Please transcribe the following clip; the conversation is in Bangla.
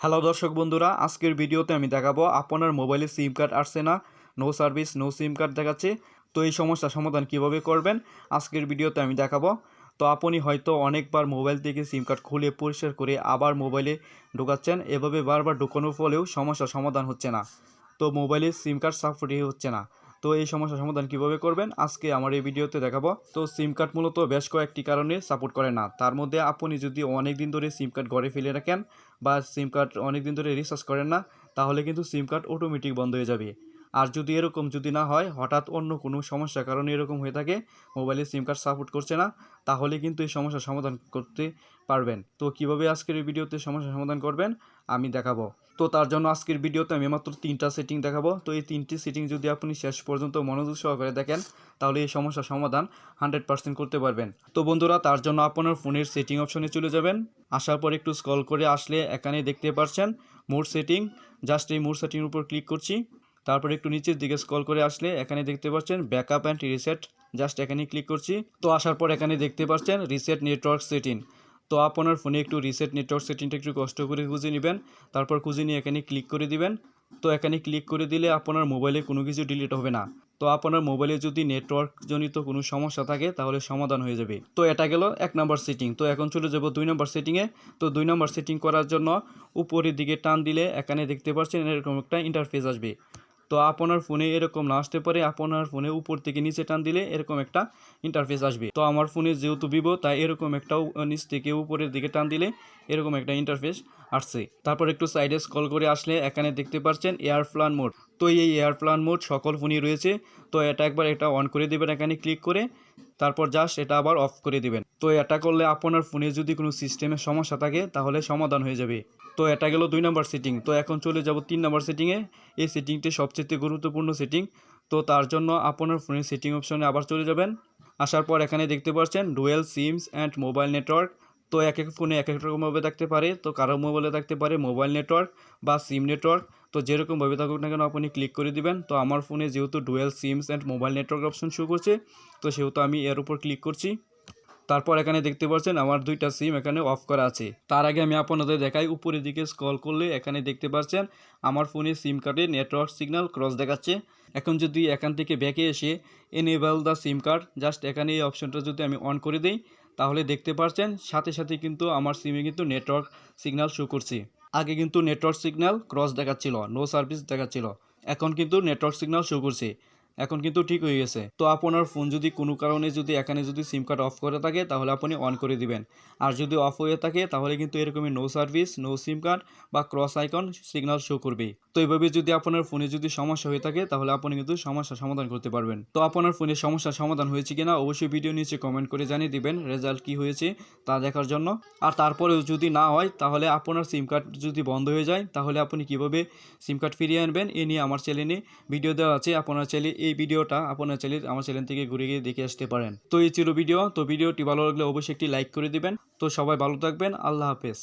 হ্যালো দর্শক বন্ধুরা, আজকের ভিডিওতে আমি দেখাবো আপনার মোবাইলে সিম কার্ড আসছে না, no service, no SIM card দেখাচ্ছে, তো এই সমস্যার সমাধান কীভাবে করবেন আজকের ভিডিওতে আমি দেখাবো। তো আপনি হয়তো অনেকবার মোবাইল থেকে সিম কার্ড খুলে পরিষ্কার করে আবার মোবাইলে ঢোকাচ্ছেন, এভাবে বারবার ঢোকানোর ফলেও সমস্যার সমাধান হচ্ছে না। তো মোবাইলে সিম কার্ড সাপোর্টই হচ্ছে না। তো এই সমস্যার সমাধান কীভাবে করবেন? আজকে আমার এই ভিডিওতে দেখাবো। তো সিম কার্ড মূলত বেশ কয়েকটি কারণে সাপোর্ট করে না। তার মধ্যে আপনি যদি অনেক দিন ধরে সিম কার্ড ঘরে ফেলে রাখেন বা সিম কার্ড অনেক দিন ধরে রিচার্জ করেন না, তাহলে কিন্তু সিম কার্ড অটোমেটিক বন্ধ হয়ে যাবে। আর যদি এরকম যদি না হয়, হঠাৎ অন্য কোনো সমস্যার কারণে এরকম হয়ে থাকে মোবাইলে সিম কার্ড সাপোর্ট করছে না, তাহলে কিন্তু এই সমস্যার সমাধান করতে পারবেন। তো কীভাবে আজকের এই ভিডিওতে সমস্যার সমাধান করবেন, আমি দেখাবো। তো তার জন্য আজকের ভিডিওতে আমি মাত্র তিনটা সেটিং দেখাবো। তো এই তিনটি সেটিং যদি আপনি শেষ পর্যন্ত মনোযোগ সহকারে দেখেন, তাহলে এই সমস্যার সমাধান হান্ড্রেড পার্সেন্ট করতে পারবেন। তো বন্ধুরা, তার জন্য আপনার ফোনের সেটিং অপশনে চলে যাবেন। আসার পর একটু স্ক্রল করে আসলে এখানে দেখতে পাচ্ছেন মোর সেটিং জাস্ট এই মোর সেটিংয়ের উপর ক্লিক করছি। তারপর একটু নিচের দিকে স্ক্রল করে আসলে এখানে দেখতে পাচ্ছেন ব্যাকআপ অ্যান্ড রিসেট জাস্ট এখানে ক্লিক করছি। তো আসার পর এখানে দেখতে পাচ্ছেন রিসেট নেটওয়ার্ক সেটিং তো আপনার ফোনে একটু রিসেট নেটওয়ার্ক সেটিংটা একটু কষ্ট করে খুঁজে নেবেন, তারপর খুঁজে নিয়ে এখানে ক্লিক করে দিবেন। তো এখানে ক্লিক করে দিলে আপনার মোবাইলে কোনো কিছু ডিলিট হবে না। তো আপনার মোবাইলে যদি নেটওয়ার্ক জনিত কোনো সমস্যা থাকে, তাহলে সমাধান হয়ে যাবে। তো এটা গেল এক নম্বর সেটিং তো এখন চলে যাব দুই নম্বর সেটিংয়ে তো দুই নম্বর সেটিং করার জন্য উপরের দিকে টান দিলে এখানে দেখতে পাচ্ছেন এরকম একটা ইন্টারফেস আসবে। তো আপনার ফোনে এরকম না আসতে পারে, আপনার ফোনে উপর থেকে নিচে টান দিলে এরকম একটা ইন্টারফেস আসবে। তো আমার ফোনে যেহেতু ভিভো তাই এরকম একটা নিচ থেকে উপরের দিকে টান দিলে এরকম একটা ইন্টারফেস আসছে। তারপর একটু সাইডে স্কল করে আসলে এখানে দেখতে পাচ্ছেন এয়ার প্লান মোড তো এই এয়ার প্লান মোড সকল ফোনই রয়েছে। তো এটা একবার এটা অন করে দেবেন এখানে ক্লিক করে। তারপর জাস্ট এটা আবার অফ করে দিবেন। তো এটা করলে আপনার ফোনে যদি কোনো সিস্টেমে সমস্যা থাকে, তাহলে সমাধান হয়ে যাবে। তো এটা গেল দুই নম্বর সেটিং তো এখন চলে যাব তিন নম্বর সেটিংয়ে এই সেটিংটি সবচেয়ে গুরুত্বপূর্ণ সেটিং তো তার জন্য আপনার ফোনের সেটিং অপশনে আবার চলে যাবেন। আসার পর এখানে দেখতে পাচ্ছেন dual SIMs and mobile network তো এক এক ফোনে এক এক রকমভাবে থাকতে পারে। তো কারও মোবাইলে থাকতে পারে মোবাইল নেটওয়ার্ক বা সিম নেটওয়ার্ক তো যেরকমভাবে থাকুক না কেন আপনি ক্লিক করে দিবেন। তো আমার ফোনে যেহেতু dual SIMs and mobile network option show করছে, তো সেহেতু আমি এর উপর ক্লিক করছি। তারপর এখানে দেখতে পাচ্ছেন আমার দুইটা সিম এখানে অফ করা আছে। তার আগে আমি আপনাদের দেখাই, উপরের দিকে স্ক্রল করলে এখানে দেখতে পাচ্ছেন আমার ফোনে সিম কার্ডে নেটওয়ার্ক সিগন্যাল ক্রস দেখাচ্ছে। এখন যদি এখান থেকে ব্যাকে এসে enable the SIM card just এখানে এই অপশনটা যদি আমি অন করে দিই, তাহলে দেখতে পাচ্ছেন সাথে সাথে কিন্তু আমার সিমে কিন্তু নেটওয়ার্ক সিগন্যাল শো করছে। আগে কিন্তু নেটওয়ার্ক সিগন্যাল ক্রস দেখাচ্ছিল নো সার্ভিস দেখাচ্ছিল। এখন কিন্তু নেটওয়ার্ক সিগন্যাল শো করছে। এখন কিন্তু ঠিক হয়ে গেছে। তো আপনার ফোন যদি কোনো কারণে যদি এখানে যদি সিম কার্ড অফ করে থাকে, তাহলে আপনি অন করে দিবেন। আর যদি অফ হয়ে থাকে, তাহলে কিন্তু এরকমই no service no SIM card বা ক্রস আইকন সিগনাল শো করবে তো এইভাবে যদি আপনার ফোনে যদি সমস্যা হয়ে থাকে, তাহলে আপনি কিন্তু সমস্যার সমাধান করতে পারবেন। তো আপনার ফোনে সমস্যার সমাধান হয়েছে কিনা, অবশ্যই ভিডিও নিচে কমেন্ট করে জানিয়ে দিবেন রেজাল্ট কি হয়েছে তা দেখার জন্য। আর তারপরেও যদি না হয়, তাহলে আপনার সিম কার্ড যদি বন্ধ হয়ে যায়, তাহলে আপনি কীভাবে সিম কার্ড ফিরিয়ে আনবেন, এ নিয়ে আমার চ্যানেলে ভিডিও দেওয়া আছে। আপনার চ্যানেলে এই ভিডিওটা আপনার চ্যানেল আমার চ্যানেল থেকে ঘুরে গিয়ে দেখে আসতে পারেন। তো এই ছিল ভিডিও তো ভিডিওটি ভালো লাগলে অবশ্যই একটি লাইক করে দিবেন। তো সবাই ভালো থাকবেন। আল্লাহ হাফেজ।